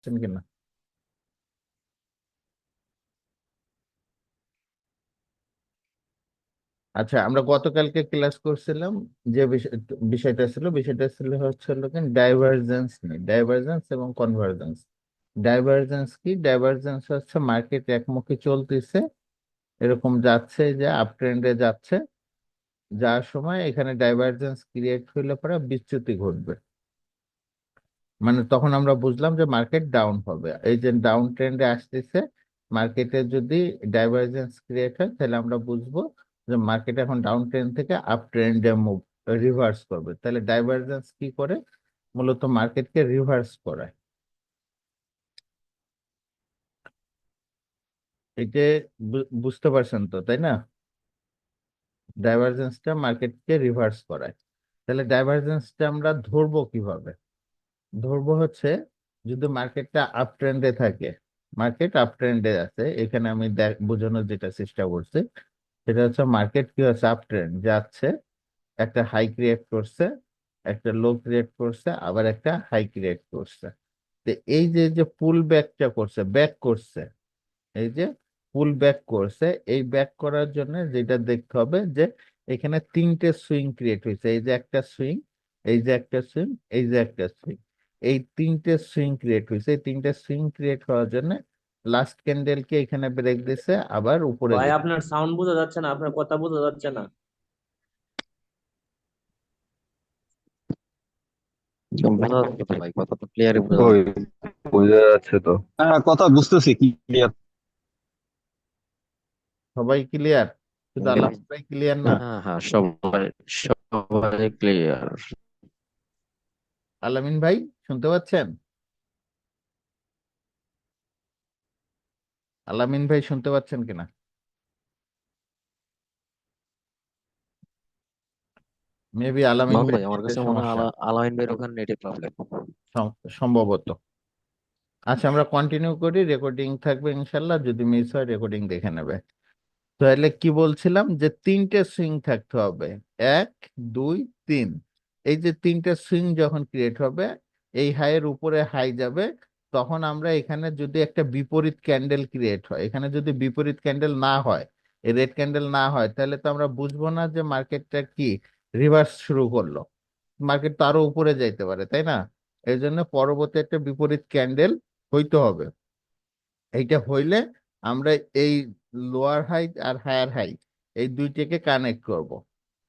পাচ্ছেন কিনা আচ্ছা আমরা গতকালকে ক্লাস করছিলাম, যে বিষয়- বিষয়টা ছিল বিষয়টা ছিল হচ্ছে ডাইভারজেন্স নিয়ে ডাইভারজেন্স এবং কনভার্জেন্স ডাইভারজেন্স কি? ডাইভারজেন্স হচ্ছে মার্কেট একমুখী চলতেছে, এরকম যাচ্ছে যে আপ ট্রেন্ডে যাচ্ছে, যার সময় এখানে ডাইভারজেন্স ক্রিয়েট হইলে পরে বিচ্যুতি ঘটবে। মানে তখন আমরা বুঝলাম যে মার্কেট ডাউন হবে। এই যে ডাউন ট্রেন্ডে আসতেছে মার্কেটে যদি ডাইভারজেন্স ক্রিয়েট হয়, তাহলে আমরা বুঝব যে মার্কেট এখন ডাউন ট্রেন্ড থেকে আপ ট্রেন্ডে মুভ রিভার্স করবে। তাহলে ডাইভারজেন্স কি করে? মূলত মার্কেটকে রিভার্স করায়। এটা বুঝতে পারছেন তো, তাই না? ডাইভারজেন্সটা মার্কেটকে রিভার্স করায়। তাহলে ডাইভারজেন্সটা আমরা ধরবো কীভাবে? ধরবো হচ্ছে যদি মার্কেটটা আপ ট্রেন্ডে থাকে মার্কেট আপ ট্রেন্ডে আছে, এখানে আমি দেখ- বোঝানোর যেটা চেষ্টা করছি, সেটা হচ্ছে মার্কেট কি হচ্ছে আপ ট্রেন্ড যাচ্ছে, একটা হাই ক্রিয়েট করছে, একটা লো ক্রিয়েট করছে, আবার একটা হাই ক্রিয়েট করছে। তো এই যে যে পুল ব্যাকটা করছে ব্যাক করছে, এই যে পুল ব্যাক করছে, এই ব্যাক করার জন্য যেটা দেখতে হবে যে এখানে তিনটে সুইং ক্রিয়েট হয়েছে, এই যে একটা সুইং এই যে একটা সুইং এই যে একটা সুইং এই তিনটে সুইং ক্রিয়েট হয়েছে। এই তিনটে সুইং ক্রিয়েট হওয়ার জন্য লাস্ট ক্যান্ডেলকে এখানে ব্রেক দিছে আবার উপরে ভাই আপনার সাউন্ড বোঝা যাচ্ছে না আপনার কথা বোঝা যাচ্ছে না। বোঝা যাচ্ছে ভাই কথা তো ক্লিয়ারই বোঝা যাচ্ছে। তো। হ্যাঁ কথা বুঝতেছি ক্লিয়ার সবাই ক্লিয়ার শুধু আল্লাহ ক্লিয়ার না? হ্যাঁ হ্যাঁ সবাই সবাই ক্লিয়ার আলামিন ভাই শুনতে পাচ্ছেন? আলামিন ভাই শুনতে পাচ্ছেন কিনা? মেবি আলামিন ভাই আমার কাছে মনে হয় আলামিন ভাইয়ের ওখানে নেটের প্রবলেম সম- সম্ভবত। আচ্ছা আমরা কন্টিনিউ করি রেকর্ডিং থাকবে ইনশাল্লাহ যদি মিস হয় রেকর্ডিং দেখে নেবে। তাহলে কি বলছিলাম যে তিনটে সুইং থাকতে হবে। এক দুই তিন। এই যে তিনটে সুইং যখন ক্রিয়েট হবে, এই হাইয়ের উপরে হাই যাবে, তখন আমরা এখানে যদি একটা বিপরীত ক্যান্ডেল ক্রিয়েট হয়, এখানে যদি বিপরীত ক্যান্ডেল না হয় রেড ক্যান্ডেল না হয়, তাহলে তো আমরা বুঝব না যে মার্কেটটা কি রিভার্স শুরু করল। মার্কেট তো আরও উপরে যাইতে পারে, তাই না? এই জন্য পরবর্তী একটা বিপরীত ক্যান্ডেল হইতে হবে। এইটা হইলে আমরা এই লোয়ার হাই আর হায়ার হাই এই দুইটাকে কানেক্ট করব।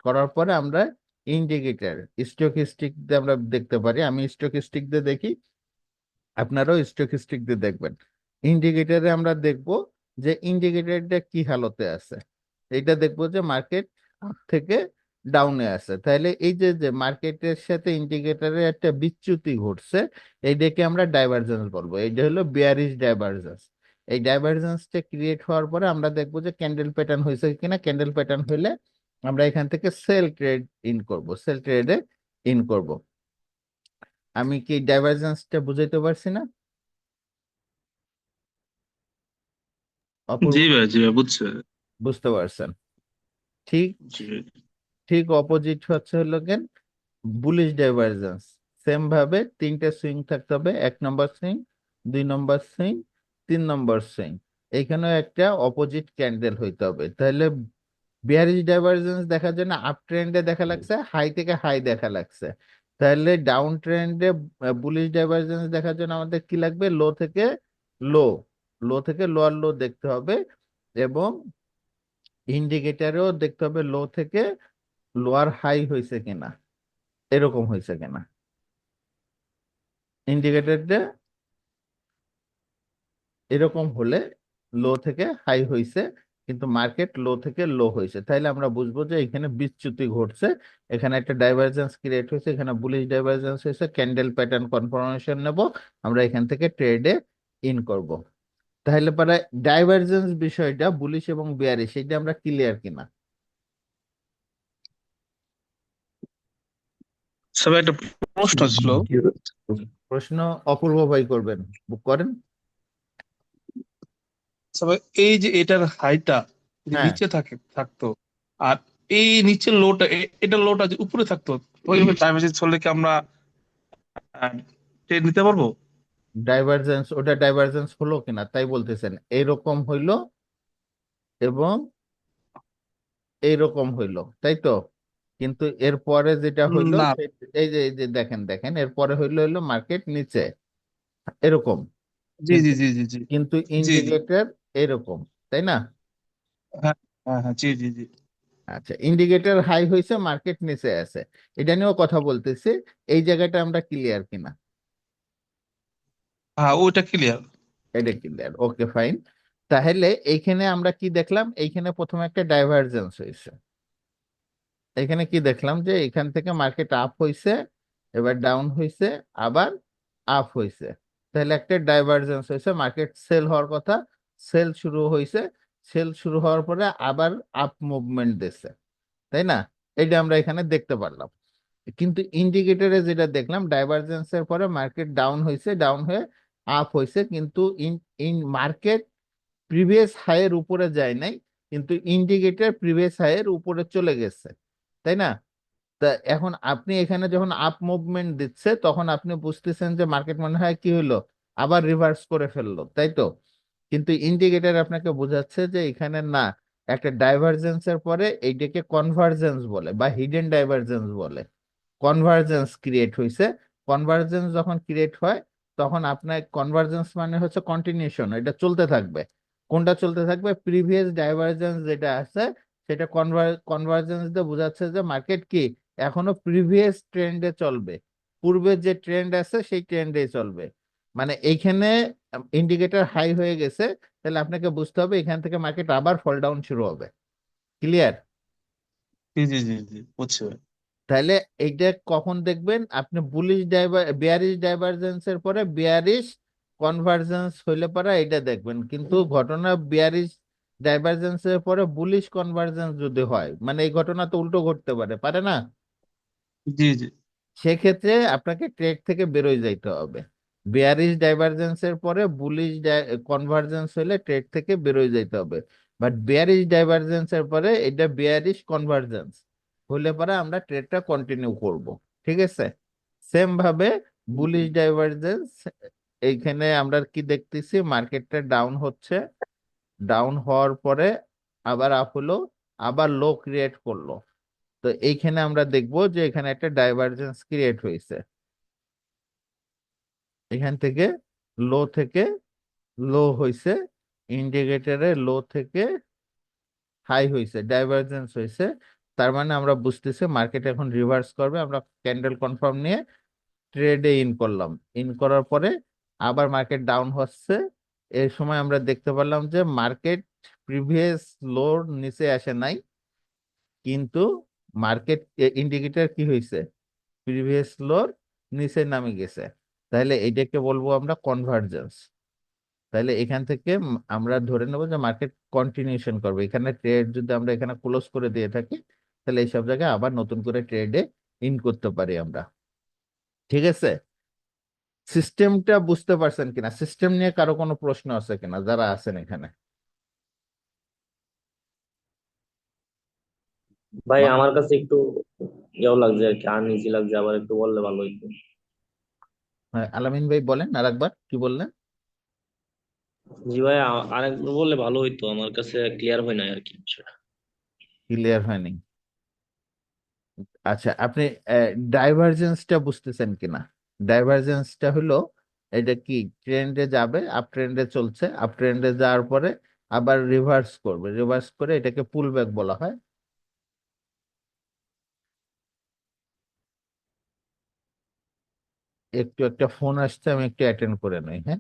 করার পরে আমরা ইন্ডিকেটর স্টকিস্টিক দিয়ে আমরা দেখতে পারি, আমি স্টকিস্টিক দিয়ে দেখি, আপনারাও স্টকিস্টিক দিয়ে দেখবেন। ইন্ডিকেটরে আমরা দেখব যে ইন্ডিকেটারটা কি হালতে আছে। এটা দেখব যে মার্কেট আপ থেকে ডাউনে আছে। তাহলে এই যে যে মার্কেটের সাথে ইন্ডিকেটরের একটা বিচ্যুতি ঘটছে, এইটাকে আমরা ডাইভারজেন্স বলব। এইটা হলো বিয়ারিশ ডাইভারজেন্স এই ডাইভারজেন্সটা ক্রিয়েট হওয়ার পরে আমরা দেখব যে ক্যান্ডেল প্যাটার্ন হয়েছে কিনা। ক্যান্ডেল প্যাটার্ন হইলে আমরা এখান থেকে সেল ট্রেড ইন করব সেল ট্রেডে ইন করব। আমি কি ডাইভারজেন্সটা বুঝাইতে পারছি না? জি ভাই জি ভাই বুঝছে। বুঝতে পারছেন? ঠিক? ঠিক অপোজিট হচ্ছে হলো কেন বুলিশ ডাইভারজেন্স সেম ভাবে তিনটে সুইং থাকতে হবে এক নম্বর সুইং দুই নম্বর সুইং তিন নম্বর সুইং এখানেও একটা অপোজিট ক্যান্ডেল হইতে হবে। তাহলে বিয়ারিশ ডাইভারজেন্স দেখার জন্য আপ ট্রেন্ডে দেখা লাগছে হাই থেকে হাই দেখা লাগছে। তাহলে ডাউন ট্রেন্ডে বুলিশ ডাইভারজেন্স দেখার জন্য আমাদের কি লাগবে? লো থেকে লো লো থেকে লোয়ার লো দেখতে হবে এবং ইন্ডিকেটারেও দেখতে হবে লো থেকে লোয়ার হাই হয়েছে কিনা, এরকম হয়েছে কিনা। ইন্ডিকেটরটা এরকম হলে লো থেকে হাই হয়েছে। কিন্তু মার্কেট লো থেকে লো হয়েছে। তাইলে আমরা বুঝব যে এখানে বিচ্যুতি ঘটছে এখানে একটা ডাইভারজেন্স ক্রিয়েট হয়েছে এখানে বুলিশ ডাইভারজেন্স হয়েছে ক্যান্ডেল প্যাটার্ন কনফার্মেশন নেব আমরা এখান থেকে ট্রেডে ইন করব। তাহলে পরে ডাইভারজেন্স বিষয়টা বুলিশ এবং বিয়ারিশ সেটা আমরা ক্লিয়ার কিনা? সবাই একটা প্রশ্ন ছিল। প্রশ্ন অপূর্ব ভাই করবেন। বুক করেন। এই যে এটার হাইটা হ্যাঁ। নিচে থাকে থাকতো আর এই নিচের লোটা এটা লোটা যে উপরে থাকতো ওইভাবে টাইম মেসেজ চললে কি আমরা ট্রেড নিতে পারব? ডাইভারজেন্স ওটা ডাইভারজেন্স হলো কিনা তাই বলতেছেন। এইরকম হইল এবং এইরকম হইল তাই তো? কিন্তু এরপরে যেটা হইল এই যে এই যে দেখেন দেখেন এরপরে হইল হইল মার্কেট নিচে এরকম। জি কিন্তু জি জি জি। কিন্তু ইন্ডিকেটর এরকম তাই না? হ্যাঁ হ্যাঁ হ্যাঁ জি জি জি। আচ্ছা ইন্ডিকেটর হাই হয়েছে মার্কেট নিচে আছে। এটা নিয়েও কথা বলতেছি এই জায়গাটা আমরা ক্লিয়ার কিনা? হ্যাঁ ওইটা ক্লিয়ার এটা ক্লিয়ার ওকে ফাইন তাহলে এইখানে আমরা কি দেখলাম? এইখানে প্রথমে একটা ডাইভারজেন্স হয়েছে। এখানে কি দেখলাম যে এখান থেকে মার্কেট আপ হয়েছে এবার ডাউন হয়েছে আবার আপ হয়েছে। তাহলে একটা ডাইভারজেন্স হয়েছে মার্কেট সেল হওয়ার কথা সেল শুরু হয়েছে সেল শুরু হওয়ার পরে আবার আপ মুভমেন্ট দিচ্ছে তাই না? এটা আমরা এখানে দেখতে পারলাম। কিন্তু ইন্ডিকেটরে যেটা দেখলাম, ডাইভারজেন্সের পরে মার্কেট ডাউন হয়েছে ডাউন হয়ে আপ হয়েছে কিন্তু ইন ইন মার্কেট প্রিভিয়াস হাইয়ের উপরে যায় নাই, কিন্তু ইন্ডিকেটর প্রিভিয়াস হাইয়ের উপরে চলে গেছে, তাই না? তা এখন আপনি এখানে যখন আপ মুভমেন্ট দিচ্ছে, তখন আপনি বুঝতেছেন যে মার্কেট মনে হয় কি হলো আবার রিভার্স করে ফেলল, তাই তো? কিন্তু ইন্ডিকেটর আপনাকে বোঝাচ্ছে যে এখানে না, একটা ডাইভারজেন্সের পরে এইটাকে কনভার্জেন্স বলে বা হিডেন ডাইভারজেন্স বলে। কনভার্জেন্স ক্রিয়েট হয়েছে কনভার্জেন্স যখন ক্রিয়েট হয়, তখন আপনার কনভার্জেন্স মানে হচ্ছে কন্টিনিউশন এটা চলতে থাকবে। কোনটা চলতে থাকবে? প্রিভিয়াস ডাইভারজেন্স যেটা আছে, সেটা কনভার কনভার্জেন্স দিয়ে বোঝাচ্ছে যে মার্কেট কি? এখনও প্রিভিয়াস ট্রেন্ডে চলবে। পূর্বের যে ট্রেন্ড আছে, সেই ট্রেন্ডে চলবে। মানে এইখানে ইন্ডিকেটর হাই হয়ে গেছে তাহলে আপনাকে বুঝতে হবে এখান থেকে মার্কেট আবার ফল ডাউন শুরু হবে। ক্লিয়ার জি জি জি জি বুঝছি তাহলে এইটা কখন দেখবেন? আপনি বুলিশ ডাইভার বেয়ারিশ ডাইভারজেন্সের পরে বেয়ারিশ কনভার্জেন্স হইলে পরে এটা দেখবেন। কিন্তু ঘটনা বেয়ারিশ ডাইভারজেন্সের পরে বুলিশ কনভার্জেন্স যদি হয় মানে এই ঘটনা তো উল্টো ঘটতে পারে পারে না? জি জি। সেক্ষেত্রে আপনাকে ট্রেড থেকে বেরোয় যাইতে হবে। বেয়ারিশ ডাইভারজেন্সের পরে বুলিশ কনভার্জেন্স হলে ট্রেড থেকে বেরোয় যাইতে হবে। বাট বেয়ারিশ ডাইভারজেন্সের পরে এটা বেয়ারিশ কনভার্জেন্স হলে পরে আমরা ট্রেডটা কন্টিনিউ করব, ঠিক আছে? সেম ভাবে বুলিশ ডাইভারজেন্স এইখানে আমরা কি দেখতেছি মার্কেটটা ডাউন হচ্ছে ডাউন হওয়ার পরে আবার আপ হলো, আবার লো ক্রিয়েট করল। তো এইখানে আমরা দেখব যে এখানে একটা ডাইভারজেন্স ক্রিয়েট হয়েছে। এখান থেকে লো থেকে লো হয়েছে ইন্ডিকেটারে লো থেকে হাই হয়েছে ডাইভারজেন্স হয়েছে তার মানে আমরা বুঝতেছি মার্কেট এখন রিভার্স করবে, আমরা ক্যান্ডেল কনফার্ম নিয়ে ট্রেডে ইন করলাম। ইন করার পরে আবার মার্কেট ডাউন হচ্ছে এর সময় আমরা দেখতে পারলাম যে মার্কেট প্রিভিয়াস লোর নিচে আসে নাই, কিন্তু মার্কেট ইন্ডিকেটর কি হয়েছে প্রিভিয়াস লোর নিচে নামে গেছে। তাহলে এটাকে বলব আমরা কনভার্জেন্স তাহলে এখান থেকে আমরা ধরে নেব যে মার্কেট কন্টিনিউশন করবে। এখানে ট্রেড যদি আমরা এখানে ক্লোজ করে দিয়ে থাকি তাহলে এইসব জায়গায় আবার নতুন করে ট্রেডে ইন করতে পারি আমরা। ঠিক আছে? সিস্টেমটা বুঝতে পারছেন কিনা? সিস্টেম নিয়ে কারও কোনো প্রশ্ন আছে কিনা? যারা আছেন এখানে। ভাই আমার কাছে একটু ইয়েও লাগছে আর কি আনইজি লাগছে আবার একটু বললে ভালো হইতো। আলামিন ভাই বলেন আর একবার কি বললেন? জি ভাই আরেকবার বললে ভালো হইতো আমার কাছে ক্লিয়ার হয় না আর কি বিষয়টা। ক্লিয়ার হয়নি। আচ্ছা আপনি ডাইভারজেন্সটা বুঝতেছেন কিনা? ডাইভারজেন্সটা হলো এটা কি ট্রেন্ডে যাবে আপ ট্রেন্ডে চলছে আপ ট্রেন্ডে যাওয়ার পরে আবার রিভার্স করবে। রিভার্স করে এটাকে পুল ব্যাক বলা হয়। একটু একটা ফোন আসছে আমি একটু অ্যাটেন্ড করে নেই হ্যাঁ?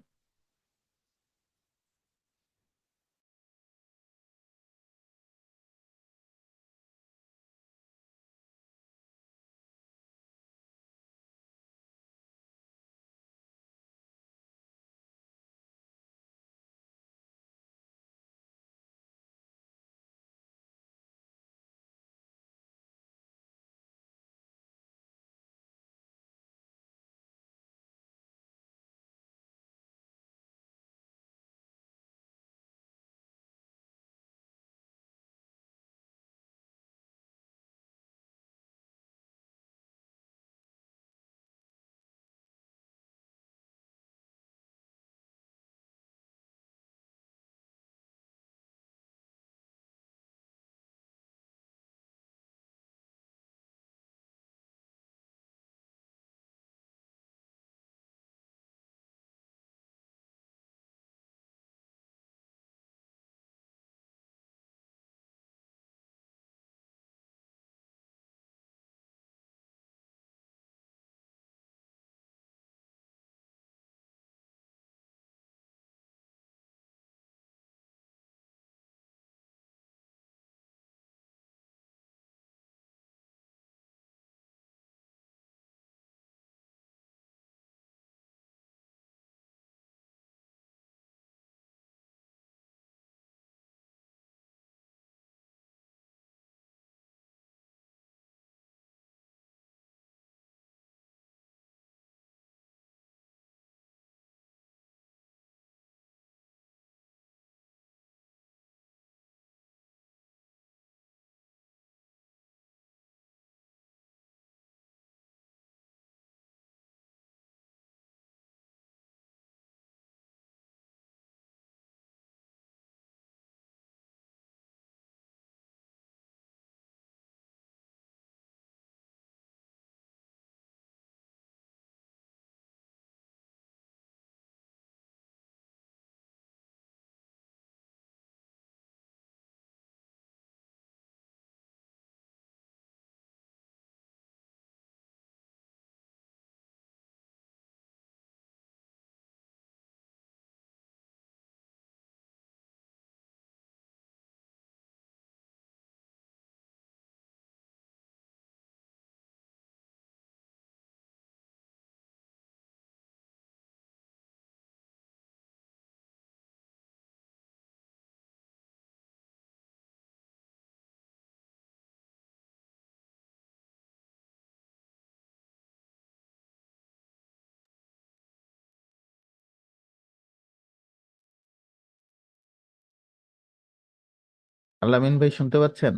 আলামিন ভাই শুনতে পাচ্ছেন?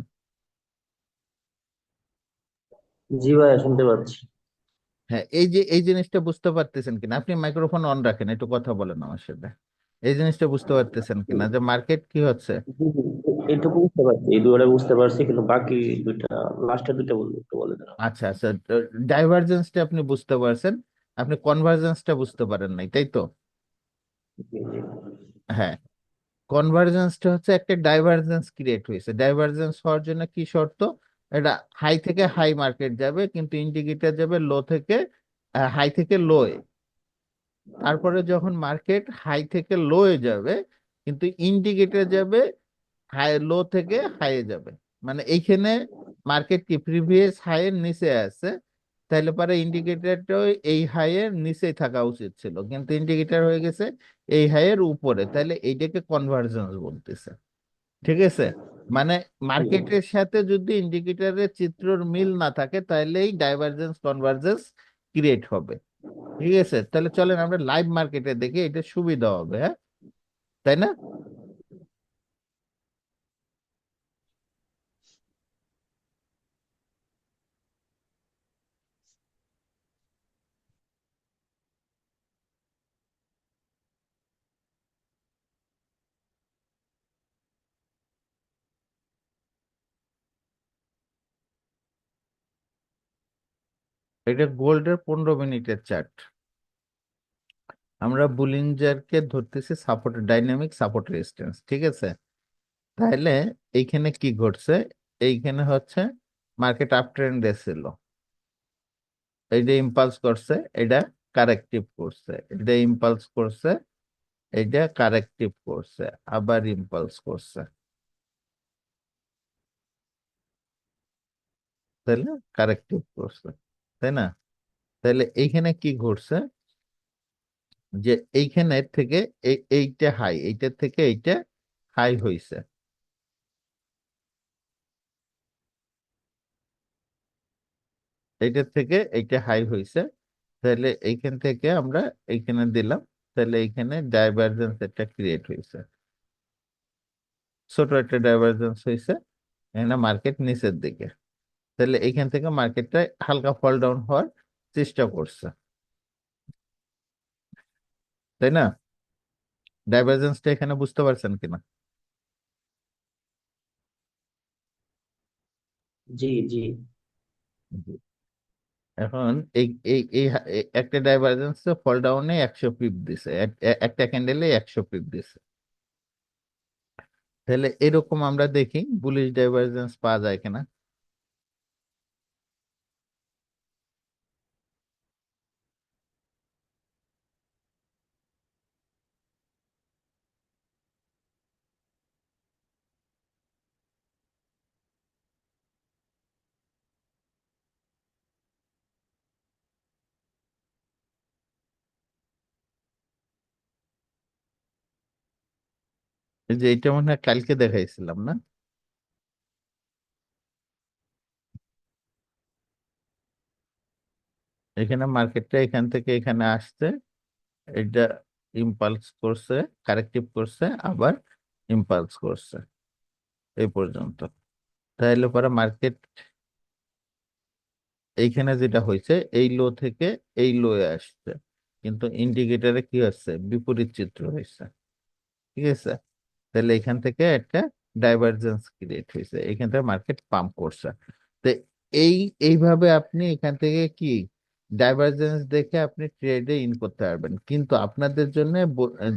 জি ভাইয়া শুনতে পাচ্ছি। হ্যাঁ এই যে এই জিনিসটা বুঝতে পারতেছেন কিনা? আপনি মাইক্রোফোন অন রাখেন একটু কথা বলেন আমার সাথে। এই জিনিসটা বুঝতে পারতেছেন কিনা? যে মার্কেট কি হচ্ছে? এইটুকু বুঝতে পারছি এই দুটো বুঝতে পারছি কিন্তু বাকি দুইটা লাস্টের দুইটা বলব একটু বলে দেন আচ্ছা আচ্ছা ডাইভারজেন্সটা আপনি বুঝতে পারছেন আপনি কনভার্জেন্সটা বুঝতে পারেন নাই তাই তো? হ্যাঁ কনভার্জেন্সটা হচ্ছে একটা ডাইভারজেন্স ক্রিয়েট হয়েছে। ডাইভারজেন্স হওয়ার জন্য কি শর্ত? এটা হাই থেকে হাই মার্কেট যাবে, কিন্তু ইন্ডিকেটর যাবে লো থেকে হাই থেকে লোয়ে তারপরে যখন মার্কেট হাই থেকে লোয়ে যাবে, কিন্তু ইন্ডিকেটর যাবে হাই লো থেকে হাইয়ে যাবে। মানে এইখানে মার্কেট কি প্রিভিয়াস হাইয়ের নিচে আছে তাহলে পরে ইন্ডিকেটরটাও এই হাইয়ের নিচেই থাকা উচিত ছিল। কিন্তু ইন্ডিকেটার হয়ে গেছে এই হাইয়ের উপরে। তাহলে এইটাকে কনভার্জেন্স বলতেছে। ঠিক আছে? মানে মার্কেটের সাথে যদি ইন্ডিকেটারের চিত্রর মিল না থাকে তাহলে এই ডাইভারজেন্স কনভার্জেন্স ক্রিয়েট হবে। ঠিক আছে? তাহলে চলেন আমরা লাইভ মার্কেটে দেখি, এটা সুবিধা হবে হ্যাঁ? তাই না? এটা গোল্ডের পনেরো মিনিটের চার্ট। আমরা বুলিঞ্জারকে ধরতেছি সাপোর্ট, ডাইনামিক সাপোর্ট রেজিস্ট্যান্স, ঠিক আছে? তাহলে এইখানে কি ঘটছে? এইখানে হচ্ছে মার্কেট আপ ট্রেন্ডে ছিল এইটা ইম্পালস করছে, এটা কারেক্টিভ করছে। এটা ইম্পালস করছে এটা কারেক্টিভ করছে, আবার ইম্পালস করছে। তাহলে কারেক্টিভ করছে। তাই না? তাহলে এইখানে কি ঘটছে? যে এইখানে থেকে এই এইটা হাই এইটার থেকে এইটা হাই হয়েছে এইটার থেকে এইটা হাই হয়েছে তাহলে এইখান থেকে আমরা এইখানে দিলাম। তাহলে এইখানে ডাইভারজেন্স একটা ক্রিয়েট হয়েছে ছোট একটা ডাইভারজেন্স হয়েছে এখানে মার্কেট নিচের দিকে। তাহলে এখান থেকে মার্কেটটা হালকা ফল ডাউন হওয়ার চেষ্টা করছে। তাই না? ডাইভারজেন্সটা এখানে বুঝতে পারছেন কিনা? জি জি। এখন এই এই একটা ডাইভারজেন্স ফল ডাউনে একশো পিপ দিছে। একটা ক্যান্ডেলে একশো পিপ দিছে। তাহলে এরকম আমরা দেখি বুলিশ ডাইভারজেন্স পাওয়া যায় কিনা। যে এইটা মনে হয় কালকে দেখাইছিলাম, না? এখানে মার্কেটটা এখান থেকে এখানে আসছে এটা ইম্পালস করছে, কারেক্টিভ করছে, আবার ইম্পালস করছে, এই পর্যন্ত। তাহলে পরে মার্কেট এইখানে যেটা হয়েছে, এই লো থেকে এই লোয়ে আসছে, কিন্তু ইন্ডিকেটারে কি হচ্ছে? বিপরীত চিত্র হয়েছে, ঠিক আছে? তাহলে এখান থেকে একটা ডাইভারজেন্স ক্রিয়েট হয়েছে। এখান থেকে মার্কেট পাম্প করছে। তো এই, এইভাবে আপনি এখান থেকে কি ডাইভারজেন্স দেখে আপনি ট্রেডে ইন করতে পারবেন। কিন্তু আপনাদের জন্য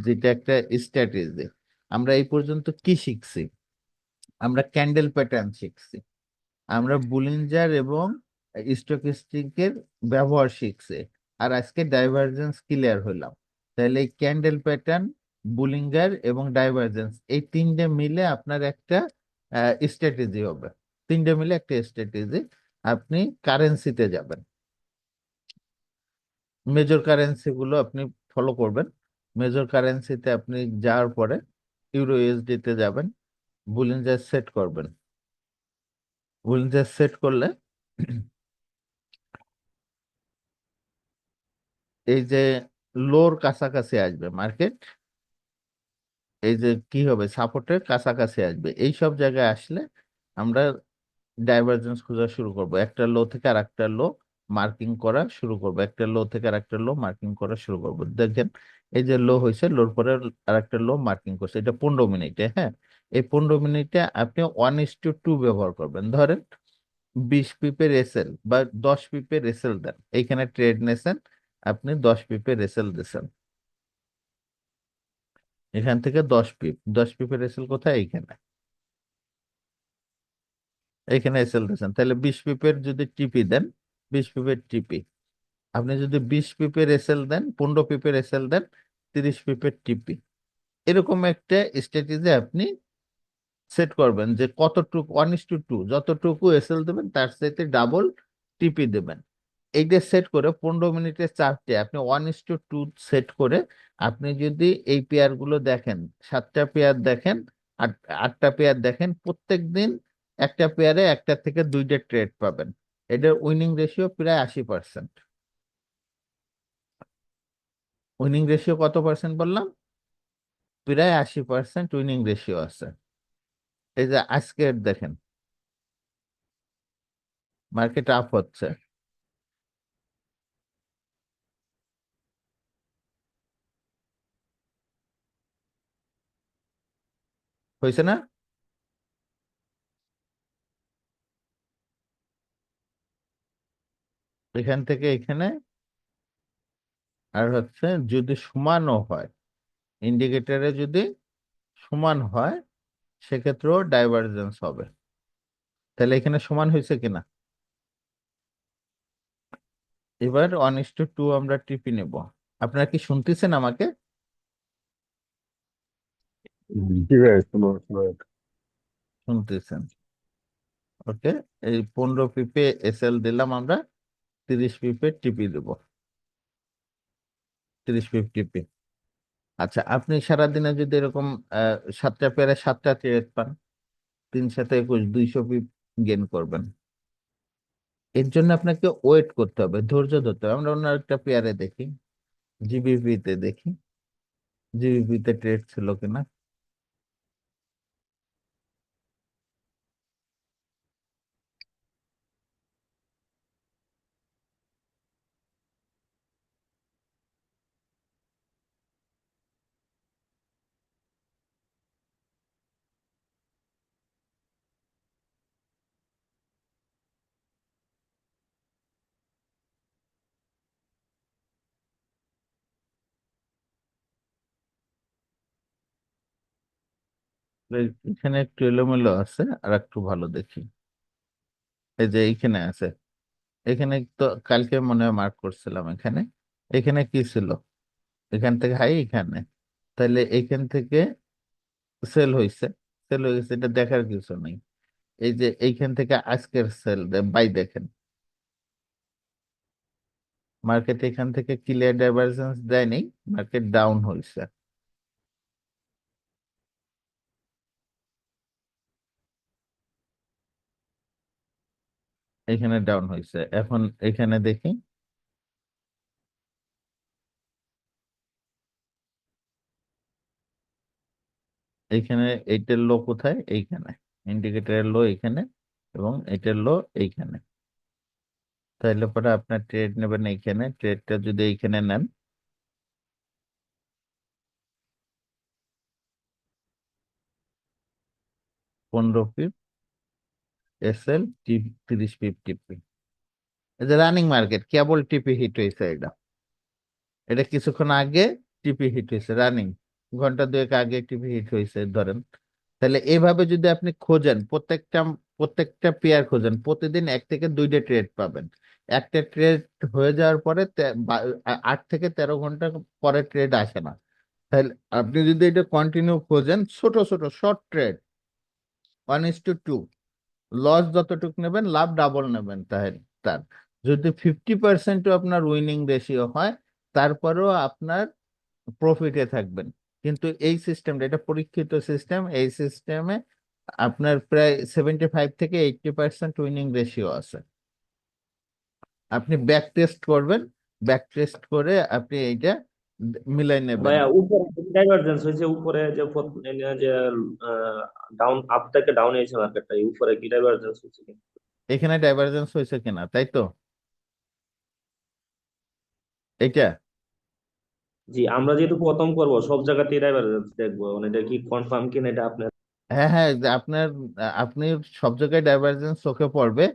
যেটা একটা স্ট্র্যাটেজি আমরা এই পর্যন্ত কি শিখছি? আমরা ক্যান্ডেল প্যাটার্ন শিখছি। আমরা বুলিঞ্জার এবং স্টকিস্টিকের ব্যবহার শিখছি। আর আজকে ডাইভারজেন্স ক্লিয়ার হলাম। তাহলে এই ক্যান্ডেল প্যাটার্ন বুলিঞ্জার এবং ডাইভারজেন্স, এই তিনটে মিলে আপনার একটা স্ট্র্যাটেজি হবে। তিনটে মিলে একটা স্ট্র্যাটেজি আপনি কারেন্সিতে যাবেন। মেজর কারেন্সি গুলো আপনি ফলো করবেন। মেজর কারেন্সিতে আপনি যাওয়ার পরে ইউরো ইউএসডি তে যাবেন বুলিঞ্জার সেট করবেন। বুলিঞ্জার সেট করলে এই যে লোর কাছাকাছি আসবে মার্কেট এই যে কি হবে? সাপোর্টের কাছাকাছি আসবে। এই সব জায়গায় আসলে আমরা ডাইভারজেন্স খোঁজা শুরু করব। একটা লো থেকে আর একটা লো মার্কিং করা শুরু করব। একটা লো থেকে আর একটা লো মার্কিং করা শুরু করব। দেখেন, এই যে লো হয়েছে লোর পরে আর একটা লো মার্কিং করছে। এটা পনেরো মিনিটে হ্যাঁ? এই পনেরো মিনিটে আপনি ওয়ান ইস টু টু ব্যবহার করবেন। ধরেন, বিশ পিপের এসএল বা দশ পিপের এসএল দেন। এইখানে ট্রেড নেছেন আপনি দশ পিপের এসএল দিচ্ছেন এখান থেকে দশ পিপ, দশ পিপের এসএল কোথায়? এইখানে। এখানে এসএল দিচ্ছেন তাহলে বিশ পিপের যদি টিপি দেন, বিশ পিপের টিপি আপনি যদি বিশ পিপের এসএল দেন, পনেরো পিপের এসএল দেন, তিরিশ পিপের টিপি এরকম একটা স্ট্র্যাটেজি আপনি সেট করবেন যে কতটুকু ওয়ান ইস টু টু যতটুকু এসএল দেবেন, তার সাথে ডাবল টিপি দেবেন। এইটা সেট করে পনেরো মিনিটের চারটে, আপনি one is to two set করে আপনি যদি এই পেয়ারগুলো দেখেন, সাতটা পেয়ার দেখেন, আট, আটটা পেয়ার দেখেন, প্রত্যেক দিন একটা পেয়ারে একটা থেকে দুইটা ট্রেড পাবেন। এটার উইনিং রেশিও প্রায় আশি পার্সেন্ট উইনিং রেশিও কত পার্সেন্ট বললাম? প্রায় আশি পার্সেন্ট উইনিং রেশিও আছে। এই যে আজকের দেখেন। মার্কেট আপ হচ্ছে। হয়েছে না? এখান থেকে এখানে। আর হচ্ছে যদি সমানও হয় ইন্ডিকেটারে যদি সমান হয়, সেক্ষেত্রেও ডাইভারজেন্স হবে। তাহলে এখানে সমান হয়েছে কিনা? এবার ওয়ান ইস টু টু আমরা টিপি নেব। আপনারা কি শুনতেছেন আমাকে? শুনতেছেন ওকে এই পনেরো পিপে এসএল দিলাম আমরা তিরিশ পিপে টিপি দেব তিরিশ পিপ টিপি আচ্ছা আপনি সারাদিনে যদি এরকম সাতটা পেয়ারে সাতটা ট্রেড পান তিন সাথে একুশ দুইশো পিপ গেন করবেন। এর জন্য আপনাকে ওয়েট করতে হবে ধৈর্য ধরতে হবে। আমরা অন্য একটা পেয়ারে দেখি জিবিপিতে দেখি জিবিপিতে ট্রেড ছিল কিনা। এখানে একটু এলোমেলো আছে, আর একটু ভালো দেখি। এই যে এইখানে আছে। এখানে তো কালকে মনে হয় মার্ক করছিলাম এখানে। এখানে কি ছিল? এখান থেকে হাই এখানে। তাহলে এখান থেকে সেল হয়েছে সেল হয়ে গেছে, এটা দেখার কিছু নেই। এই যে এইখান থেকে আজকের সেল বাই দেখেন। মার্কেট এখান থেকে ক্লিয়ার ডাইভারজেন্স দেয়নি মার্কেট ডাউন হয়েছে এখানে ডাউন হয়েছে। এখন এখানে দেখি। এইখানে এইটার লো কোথায়? এইখানে। ইন্ডিকেটরের লো এইখানে এবং এটার লো এইখানে। তাহলে পরে আপনার ট্রেড নেবেন এইখানে। ট্রেডটা যদি এইখানে নেন। পনেরো পিপ এসএল তিরিশ পিপ টিপি এই যে রানিং মার্কেট কেবল টিপি হিট হয়েছে এটা। এটা কিছুক্ষণ আগে টিপি হিট হয়েছে রানিং ঘণ্টা দুয়েক আগে টিপি হিট হয়েছে, ধরেন। তাহলে এইভাবে যদি আপনি খোঁজেন, প্রত্যেকটা প্রত্যেকটা পেয়ার খোঁজেন, প্রতিদিন এক থেকে দুইটা ট্রেড পাবেন। একটা ট্রেড হয়ে যাওয়ার পরে আট থেকে তেরো ঘণ্টা পরে ট্রেড আসে না। তাহলে আপনি যদি এটা কন্টিনিউ খোঁজেন, ছোট ছোট short trade one is to two loss যতটুকু নেবেন, লাভ ডাবল নেবেন তাহলে তার। যদি ফিফটি পার্সেন্টও আপনার উইনিং রেশিও হয়, তারপরেও আপনার প্রফিটে থাকবেন। কিন্তু এই সিস্টেমটা এটা পরীক্ষিত সিস্টেম এই সিস্টেমে আপনার প্রায় সেভেন্টি ফাইভ থেকে এইটটি পার্সেন্ট উইনিং রেশিও আছে। আপনি ব্যাক টেস্ট করবেন ব্যাক টেস্ট করে আপনি এইটা মিলাই নেবেন। ভাইয়া উপরে ডাইভারজেন্স হয়েছে উপরে যে যে ডাউন আপ থেকে ডাউন হয়েছে মার্কেটটা উপরে কি ডাইভারজেন্স হয়েছে কি? এখানে ডাইভারজেন্স হয়েছে কিনা তাই তো? এইটা? জি আমরা যেহেতু প্রথম করব সব জায়গাতেই ডাইভারজেন্স দেখব মানে এটা কি কনফার্ম কিনা এটা আপনার। হ্যাঁ হ্যাঁ আপনার আপনি সব জায়গায় ডাইভারজেন্স চোখে পড়বে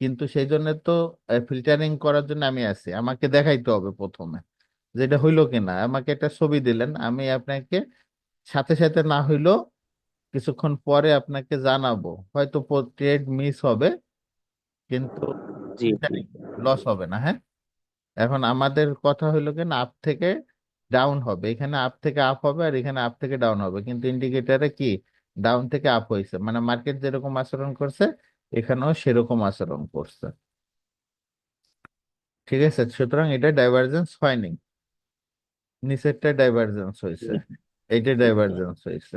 কিন্তু সেই জন্য তো ফিল্টারিং করার জন্য আমি আছি আমাকে দেখাইতে হবে প্রথমে। যেটা হইল কিনা আমাকে একটা ছবি দিলেন আমি আপনাকে সাথে সাথে না হইল কিছুক্ষণ পরে আপনাকে জানাব। হয়তো ট্রেড মিস হবে কিন্তু লস হবে না হ্যাঁ? এখন আমাদের কথা হইল কিনা আপ থেকে ডাউন হবে। এখানে আপ থেকে আপ হবে আর এখানে আপ থেকে ডাউন হবে। কিন্তু ইন্ডিকেটারে কি? ডাউন থেকে আপ হয়েছে মানে মার্কেট যেরকম আচরণ করছে এখানেও সেরকম আচরণ করছে। ঠিক আছে? সুতরাং এটা ডাইভারজেন্স হয়নি। নিচেরটা ডাইভারজেন্স হয়েছে। এইটা ডাইভারজেন্স হয়েছে।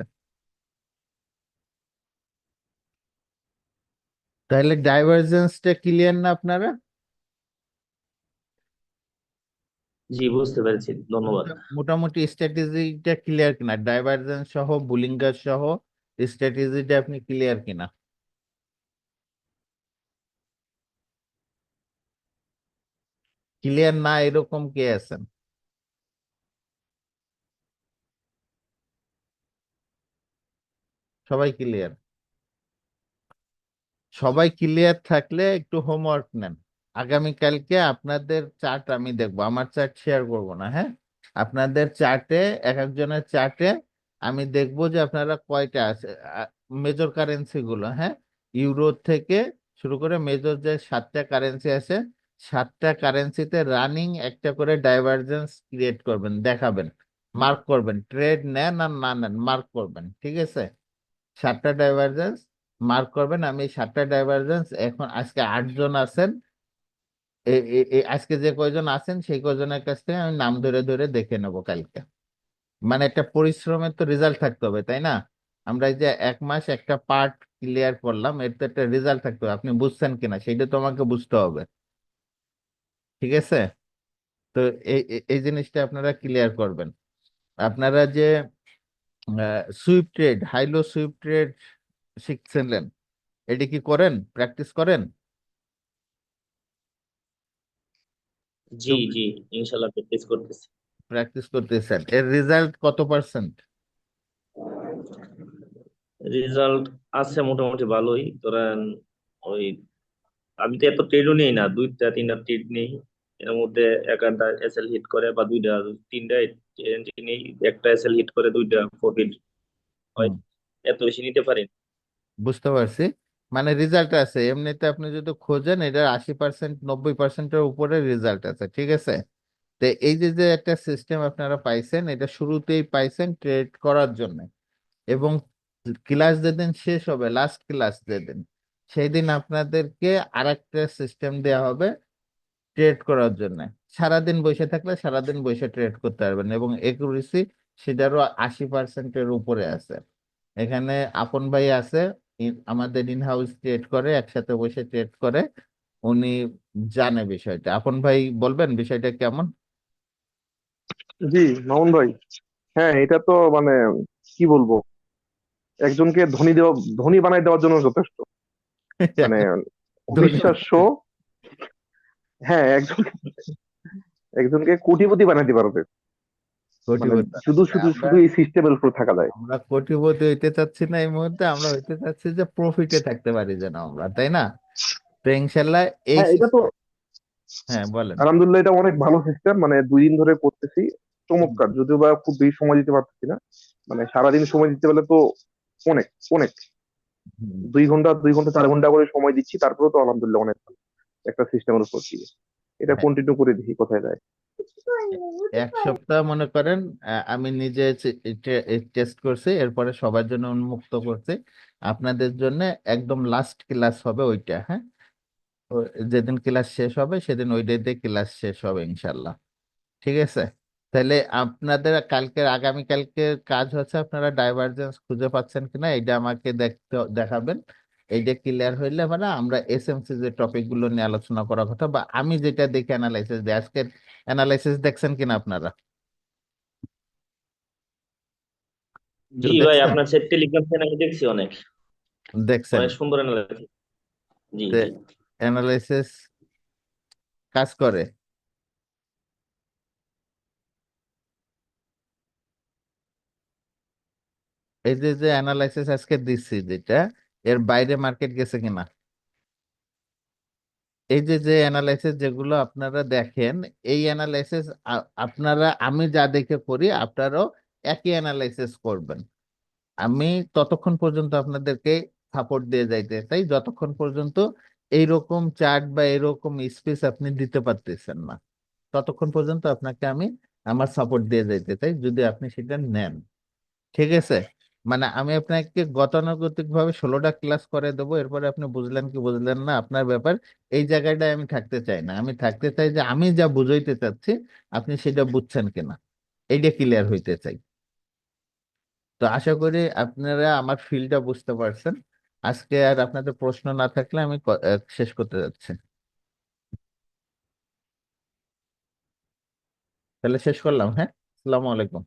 তাহলে ডাইভারজেন্সটা ক্লিয়ার না আপনারা? জি বুঝতে পেরেছি। ধন্যবাদ। মোটামুটি স্ট্র্যাটেজিটা ক্লিয়ার কিনা? ডাইভারজেন্স সহ বুলিঙ্গার সহ স্ট্র্যাটেজিটা আপনি ক্লিয়ার কিনা? ক্লিয়ার না এরকম কে আছেন? সবাই ক্লিয়ার সবাই ক্লিয়ার থাকলে একটু হোমওয়ার্ক নেন। আগামীকালকে আপনাদের চার্ট আমি দেখব। আমার চার্ট শেয়ার করব না হ্যাঁ? আপনাদের চার্টে এক একজনের চার্টে আমি দেখব যে আপনারা কয়টা আছে। মেজর কারেন্সি গুলো হ্যাঁ? ইউরো থেকে শুরু করে মেজর যে সাতটা কারেন্সি আছে, সাতটা কারেন্সিতে রানিং একটা করে ডাইভারজেন্স ক্রিয়েট করবেন, দেখাবেন। মার্ক করবেন। ট্রেড নেন আর না নেন মার্ক করবেন, ঠিক আছে? সাতটা ডাইভারজেন্স মার্ক করবেন, আমি সাতটা ডাইভারজেন্স এখন আজকে আটজন আছেন আজকে যে কয়জন আছেন, সেই কয়জনের কাছ থেকে আমি নাম ধরে ধরে দেখে নেব কালকে। মানে একটা পরিশ্রমের তো রেজাল্ট থাকতে হবে, তাই না? আমরা যে এক মাস একটা পার্ট ক্লিয়ার করলাম, এর তো একটা রেজাল্ট থাকতে হবে, আপনি বুঝছেন কিনা, সেটা তো আমাকে বুঝতে হবে। ঠিক আছে? তো এই- এই জিনিসটা আপনারা ক্লিয়ার করবেন। আপনারা যে sweep trade high low sweep trade শিখছিলেন এটি কি করেন? প্র্যাকটিস করেন? জি জি ইনশাল্লাহ প্র্যাকটিস করতেছি। প্র্যাকটিস করতেছেন। এর রেজাল্ট কত পার্সেন্ট রেজাল্ট আছে মোটামুটি ভালোই। ধরেন ওই আমি তো এত ট্রেডও নেই না। দুইটা তিনটা ট্রেড নেই। এর মধ্যে একটা এসএল হিট করে বা দুইটা তিনটা নেই একটা এসএল হিট করে দুইটা প্রফিট হয়। এত বেশি নিতে পারি না। বুঝতে পারছি। মানে রেজাল্ট আছে। এমনিতে আপনি যদি খোঁজেন এটার আশি পার্সেন্ট নব্বই পার্সেন্টের উপরে রেজাল্ট আছে ঠিক আছে? তো এই যে যে একটা সিস্টেম আপনারা পাইছেন এটা শুরুতেই পাইছেন ট্রেড করার জন্য। এবং ক্লাস যেদিন শেষ হবে লাস্ট ক্লাস যেদিন সেই দিন আপনাদেরকে আরেকটা সিস্টেম দেওয়া হবে। ট্রেড করার জন্য। সারাদিন বসে থাকলে সারাদিন বসে ট্রেড করতে পারবেন এবং একুরেসি সেটারও আশি পার্সেন্টের উপরে আছে। এখানে আপন ভাই আছে আমাদের ইন হাউস ট্রেড করে একসাথে বসে ট্রেড করে উনি জানে বিষয়টা। আপন ভাই বলবেন বিষয়টা কেমন? জি মামুন ভাই। হ্যাঁ এটা তো মানে কি বলব? একজনকে ধনী দেওয়া ধনী বানাই দেওয়ার জন্য যথেষ্ট। মানে অবিশ্বাস্য হ্যাঁ একজন একজনকে কোটিপতি বানাইতে পারবে। মানে শুধু শুধু শুধু এই সিস্টেমের উপর থাকা যায়। আমরা কোটিপতি হইতে চাচ্ছি না এই মুহূর্তে আমরা হইতে চাচ্ছি যে প্রফিটে থাকতে পারি যেন আমরা তাই না? তো ইনশাল্লাহ এই হ্যাঁ এটা তো হ্যাঁ বলেন। আলহামদুলিল্লাহ এটা অনেক ভালো সিস্টেম মানে দুই দিন ধরে করতেছি। চমৎকার যদিও বা খুব বেশি সময় দিতে পারতেছি না। মানে সারাদিন সময় দিতে পারলে তো অনেক অনেক। দুই ঘণ্টা দুই ঘণ্টা চার ঘণ্টা করে সময় দিচ্ছি তারপরেও তো আলহামদুলিল্লাহ অনেক ভালো। একটা সিস্টেমের উপর দিয়ে। এটা হ্যাঁ। কন্টিনিউ করে দেখি কোথায় যায়। এক সপ্তাহ মনে করেন আমি নিজে টেস্ট করছি এরপরে সবার জন্য উন্মুক্ত করছি। আপনাদের জন্য একদম লাস্ট ক্লাস হবে ওইটা হ্যাঁ? যেদিন ক্লাস শেষ হবে সেদিন ওই ডেতে ক্লাস শেষ হবে ইনশাল্লাহ ঠিক আছে? তাহলে আপনাদের কালকের আগামীকালকের কাজ হচ্ছে আপনারা ডাইভারজেন্স খুঁজে পাচ্ছেন কিনা এটা আমাকে দেখতে দেখাবেন। এইটা ক্লিয়ার হইলে মানে আমরা এসএমসি যে টপিকগুলো নিয়ে আলোচনা করা কথা বা আমি যেটা দেখে অ্যানালাইসিস দিই আজকের অ্যানালাইসিস দেখছেন কিনা আপনারা? জি ভাই আপনার সে টেলিগ্রাম চ্যানেলে দেখছি অনেক। দেখছেন? সুন্দর অ্যানালাইসিস জি অ্যানালাইসিস কাজ করে। এই যে যে অ্যানালাইসিস আজকে দিচ্ছি যেটা এর বাইরে মার্কেট গেছে কিনা? এই যে যে অ্যানালাইসিস যেগুলো আপনারা দেখেন, এই অ্যানালাইসিস আপনারা, আমি যা দেখে করি, আপনারাও একই অ্যানালাইসিস করবেন। আমি ততক্ষণ পর্যন্ত আপনাদেরকে সাপোর্ট দিয়ে যাইতে চাই, যতক্ষণ পর্যন্ত এইরকম চার্ট বা এরকম স্পেস আপনি দিতে পারতেছেন না, ততক্ষণ পর্যন্ত আপনাকে আমি আমার সাপোর্ট দিয়ে যাইতে চাই, যদি আপনি সেটা নেন। ঠিক আছে? মানে আমি আপনাকে গতানুগতিক ভাবে ষোলোটা ক্লাস করে দেবো, এরপরে আপনি বুঝলেন কি বুঝলেন না, আপনার ব্যাপার। এই জায়গাটায় আমি থাকতে চাই না। আমি থাকতে চাই যে আমি যা বুঝাইতে চাচ্ছি, আপনি সেটা বুঝছেন কিনা। এইটা ক্লিয়ার হইতে চাই। তো আশা করি আপনারা আমার ফিলটা বুঝতে পারছেন। আজকে আর আপনাদের প্রশ্ন না থাকলে আমি শেষ করতে যাচ্ছি। তাহলে শেষ করলাম হ্যাঁ? আসসালামু আলাইকুম।